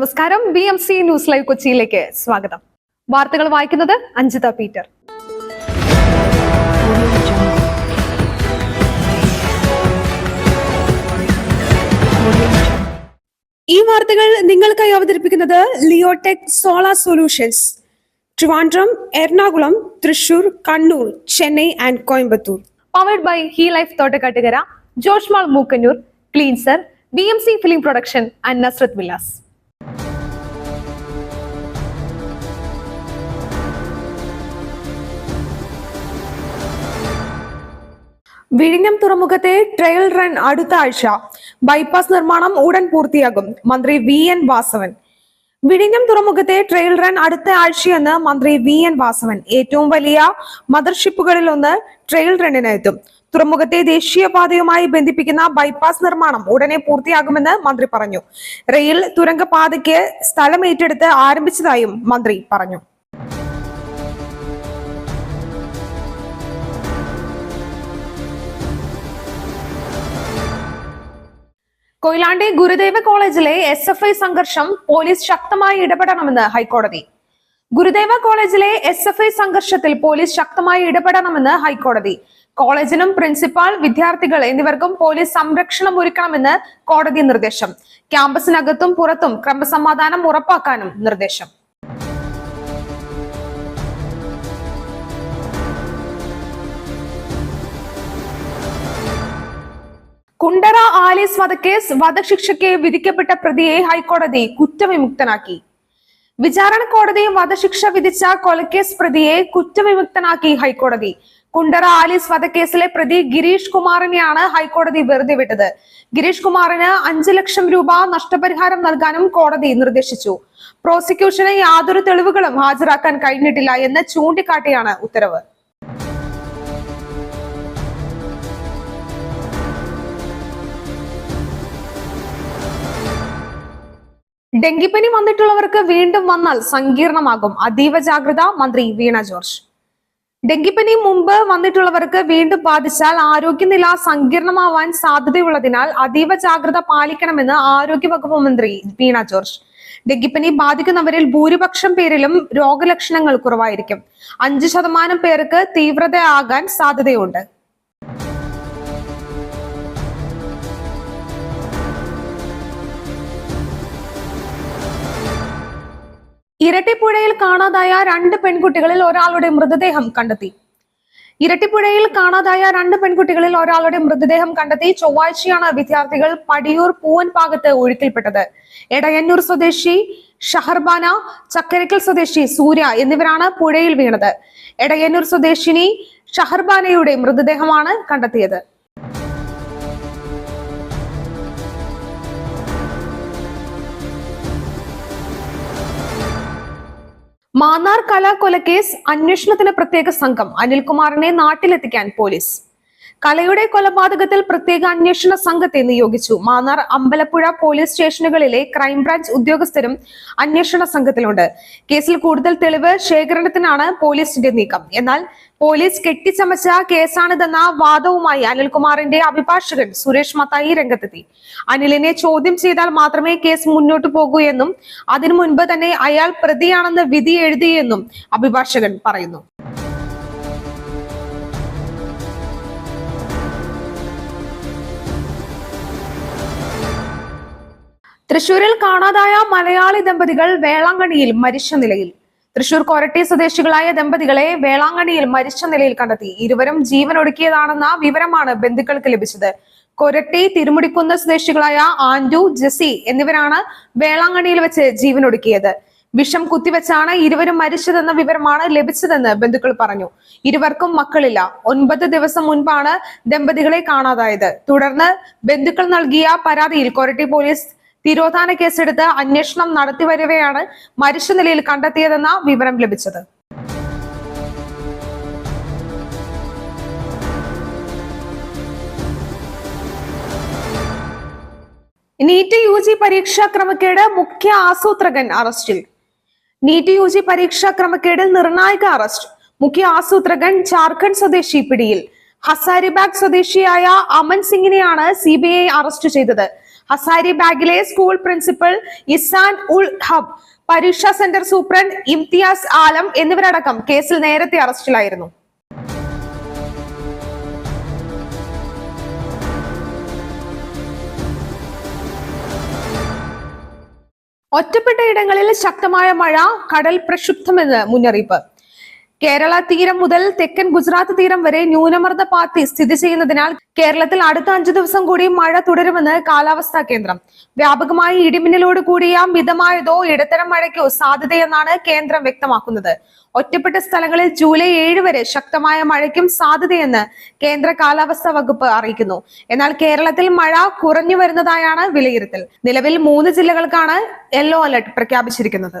നമസ്കാരം. B M C news live കൊച്ചിയിലേക്ക് സ്വാഗതം. വാർത്തകൾ വായിക്കുന്നത് അഞ്ജിത പീറ്റർ. ഈ വാർത്തകൾ നിങ്ങൾക്കായി അവതരിപ്പിക്കുന്നത് Leotech solar solutions. Trivandrum Ernakulam Thrissur Kannur Chennai and Coimbatore. Powered by hi life Thottakkattukara ജോഷ്മാൾ Mookkannur cleanser B M C film production and Nazrath Vilas. വിഴിഞ്ഞം തുറമുഖത്തെ ട്രയൽ റൺ അടുത്ത ആഴ്ച. ബൈപ്പാസ് നിർമ്മാണം ഉടൻ പൂർത്തിയാകും. മന്ത്രി വി എൻ വാസവൻ. വിഴിഞ്ഞം തുറമുഖത്തെ ട്രയൽ റൺ അടുത്ത ആഴ്ചയെന്ന് മന്ത്രി വി എൻ വാസവൻ. ഏറ്റവും വലിയ മദർഷിപ്പുകളിൽ ഒന്ന് ട്രയൽ റണ്ണിന് എത്തും. തുറമുഖത്തെ ദേശീയപാതയുമായി ബന്ധിപ്പിക്കുന്ന ബൈപ്പാസ് നിർമ്മാണം ഉടനെ പൂർത്തിയാകുമെന്ന് മന്ത്രി പറഞ്ഞു. റെയിൽ തുരങ്കപാതയ്ക്ക് സ്ഥലം ഏറ്റെടുത്ത് ആരംഭിച്ചതായും മന്ത്രി പറഞ്ഞു. കൊയിലാണ്ടി ഗുരുദേവ കോളേജിലെ എസ് എഫ് ഐ സംഘർഷം പോലീസ് ശക്തമായി ഇടപെടണമെന്ന് ഹൈക്കോടതി. ഗുരുദേവ കോളേജിലെ എസ് എഫ് ഐ സംഘർഷത്തിൽ പോലീസ് ശക്തമായി ഇടപെടണമെന്ന് ഹൈക്കോടതി. കോളേജിനും പ്രിൻസിപ്പാൾ വിദ്യാർത്ഥികൾ എന്നിവർക്കും പോലീസ് സംരക്ഷണം ഒരുക്കണമെന്ന് കോടതി നിർദ്ദേശം. ക്യാമ്പസിനകത്തും പുറത്തും ക്രമസമാധാനം ഉറപ്പാക്കാനും നിർദ്ദേശം. ആലീസ് വധക്കേസ് വധശിക്ഷയ്ക്ക് വിധിക്കപ്പെട്ട പ്രതിയെ ഹൈക്കോടതി കുറ്റവിമുക്തനാക്കി. വിചാരണ കോടതി വധശിക്ഷ വിധിച്ച കൊലക്കേസ് പ്രതിയെ കുറ്റവിമുക്തനാക്കി ഹൈക്കോടതി. കുണ്ടറ ആലീസ് വധക്കേസിലെ പ്രതി ഗിരീഷ് കുമാറിനെയാണ് ഹൈക്കോടതി വെറുതെ വിട്ടത്. ഗിരീഷ് കുമാറിന് അഞ്ചു ലക്ഷം രൂപ നഷ്ടപരിഹാരം നൽകാനും കോടതി നിർദ്ദേശിച്ചു. പ്രോസിക്യൂഷന് യാതൊരു തെളിവുകളും ഹാജരാക്കാൻ കഴിഞ്ഞിട്ടില്ല എന്ന് ചൂണ്ടിക്കാട്ടിയാണ് ഉത്തരവ്. ഡെങ്കിപ്പനി വന്നിട്ടുള്ളവർക്ക് വീണ്ടും വന്നാൽ സങ്കീർണമാകും. അതീവ ജാഗ്രത മന്ത്രി വീണ ജോർജ്. ഡെങ്കിപ്പനി മുമ്പ് വന്നിട്ടുള്ളവർക്ക് വീണ്ടും ബാധിച്ചാൽ ആരോഗ്യനില സങ്കീർണമാവാൻ സാധ്യതയുള്ളതിനാൽ അതീവ ജാഗ്രത പാലിക്കണമെന്ന് ആരോഗ്യവകുപ്പ് മന്ത്രി വീണ ജോർജ്. ഡെങ്കിപ്പനി ബാധിക്കുന്നവരിൽ ഭൂരിപക്ഷം പേരിലും രോഗലക്ഷണങ്ങൾ കുറവായിരിക്കും. അഞ്ച് ശതമാനം പേർക്ക് തീവ്രതയാകാൻ സാധ്യതയുണ്ട്. ഇരട്ടിപ്പുഴയിൽ കാണാതായ രണ്ട് പെൺകുട്ടികളിൽ ഒരാളുടെ മൃതദേഹം കണ്ടെത്തി. ഇരട്ടിപ്പുഴയിൽ കാണാതായ രണ്ട് പെൺകുട്ടികളിൽ ഒരാളുടെ മൃതദേഹം കണ്ടെത്തി ചൊവ്വാഴ്ചയാണ് വിദ്യാർത്ഥികൾ പടിയൂർ പൂവൻ ഭാഗത്ത് ഒഴുക്കിൽപ്പെട്ടത്. എടയന്നൂർ സ്വദേശി ഷഹർബാന ചക്കരക്കൽ സ്വദേശി സൂര്യ എന്നിവരാണ് പുഴയിൽ വീണത്. എടയന്നൂർ സ്വദേശിനി ഷഹർബാനയുടെ മൃതദേഹമാണ് കണ്ടെത്തിയത്. മാന്നാർ കലാകൊലക്കേസ് അന്വേഷണത്തിന് പ്രത്യേക സംഘം അനിൽകുമാറിനെ നാട്ടിലെത്തിക്കാൻ പോലീസ്. കലയുടെ കൊലപാതകത്തിൽ പ്രത്യേക അന്വേഷണ സംഘത്തെ നിയോഗിച്ചു. മാന്നാർ അമ്പലപ്പുഴ പോലീസ് സ്റ്റേഷനുകളിലെ ക്രൈംബ്രാഞ്ച് ഉദ്യോഗസ്ഥരും അന്വേഷണ സംഘത്തിലുണ്ട്. കേസിൽ കൂടുതൽ തെളിവ് ശേഖരണത്തിനാണ് പോലീസിന്റെ നീക്കം. എന്നാൽ പോലീസ് കെട്ടിച്ചമച്ച കേസാണിതെന്ന വാദവുമായി അനിൽകുമാറിന്റെ അഭിഭാഷകൻ സുരേഷ് മത്തായി രംഗത്തെത്തി. അനിലിനെ ചോദ്യം ചെയ്താൽ മാത്രമേ കേസ് മുന്നോട്ട് പോകൂ എന്നും അതിനു മുൻപ് തന്നെ അയാൾ പ്രതിയാണെന്ന് വിധി എഴുതിയെന്നും അഭിഭാഷകൻ പറയുന്നു. തൃശൂരിൽ കാണാതായ മലയാളി ദമ്പതികൾ വേളാങ്കണ്ണിയിൽ മരിച്ച നിലയിൽ. തൃശൂർ കൊരട്ടി സ്വദേശികളായ ദമ്പതികളെ വേളാങ്കണ്ണിയിൽ മരിച്ച നിലയിൽ കണ്ടെത്തി. ഇരുവരും ജീവനൊടുക്കിയതാണെന്ന വിവരമാണ് ബന്ധുക്കൾക്ക് ലഭിച്ചത്. കൊരട്ടി തിരുമുടിക്കുന്ന സ്വദേശികളായ ആൻഡു ജെസി എന്നിവരാണ് വേളാങ്കണ്ണിയിൽ വെച്ച് ജീവനൊടുക്കിയത്. വിഷം കുത്തിവെച്ചാണ് ഇരുവരും മരിച്ചതെന്ന വിവരമാണ് ലഭിച്ചതെന്ന് ബന്ധുക്കൾ പറഞ്ഞു. ഇരുവർക്കും മക്കളില്ല. ഒൻപത് ദിവസം മുൻപാണ് ദമ്പതികളെ കാണാതായത്. തുടർന്ന് ബന്ധുക്കൾ നൽകിയ പരാതിയിൽ കൊരട്ടി പോലീസ് തിരോധാന കേസെടുത്ത് അന്വേഷണം നടത്തിവരവെയാണ് മരിച്ച നിലയിൽ കണ്ടെത്തിയതെന്ന വിവരം ലഭിച്ചത്. നീറ്റ് യു ജി പരീക്ഷാ മുഖ്യ ആസൂത്രകൻ അറസ്റ്റിൽ. നീറ്റ് യു ജി പരീക്ഷാ നിർണായക അറസ്റ്റ്. മുഖ്യ ആസൂത്രകൻ ജാർഖണ്ഡ് സ്വദേശി പിടിയിൽ. ഹസാരിബാഗ് സ്വദേശിയായ അമൻ സിംഗിനെയാണ് സി ബി ഐ അറസ്റ്റ് ചെയ്തത്. ഹസാരി ബാഗിലെ സ്കൂൾ പ്രിൻസിപ്പൽ ഇസാൻ ഉൾ ഹബ് പരീക്ഷ സെന്റർ സൂപ്രണ്ട് ഇംതിയാസ് ആലം എന്നിവരടക്കം കേസിൽ നേരത്തെ അറസ്റ്റിലായിരുന്നു. ഒറ്റപ്പെട്ട ഇടങ്ങളിൽ ശക്തമായ മഴ കടൽ പ്രക്ഷുബ്ധമെന്ന് മുന്നറിയിപ്പ്. കേരള തീരം മുതൽ തെക്കൻ ഗുജറാത്ത് തീരം വരെ ന്യൂനമർദ്ദ പാത്തി സ്ഥിതി ചെയ്യുന്നതിനാൽ കേരളത്തിൽ അടുത്ത അഞ്ചു ദിവസം കൂടി മഴ തുടരുമെന്ന് കാലാവസ്ഥാ കേന്ദ്രം. വ്യാപകമായി ഇടിമിന്നലോട് കൂടിയ മിതമായതോ ഇടത്തരം മഴയ്ക്കോ സാധ്യതയെന്നാണ് കേന്ദ്രം വ്യക്തമാക്കുന്നത്. ഒറ്റപ്പെട്ട സ്ഥലങ്ങളിൽ ജൂലൈ ഏഴ് വരെ ശക്തമായ മഴയ്ക്കും സാധ്യതയെന്ന് കേന്ദ്ര കാലാവസ്ഥാ വകുപ്പ് അറിയിക്കുന്നു. എന്നാൽ കേരളത്തിൽ മഴ കുറഞ്ഞു വരുന്നതായാണ് വിലയിരുത്തൽ. നിലവിൽ മൂന്ന് ജില്ലകൾക്കാണ് യെല്ലോ അലർട്ട് പ്രഖ്യാപിച്ചിരിക്കുന്നത്.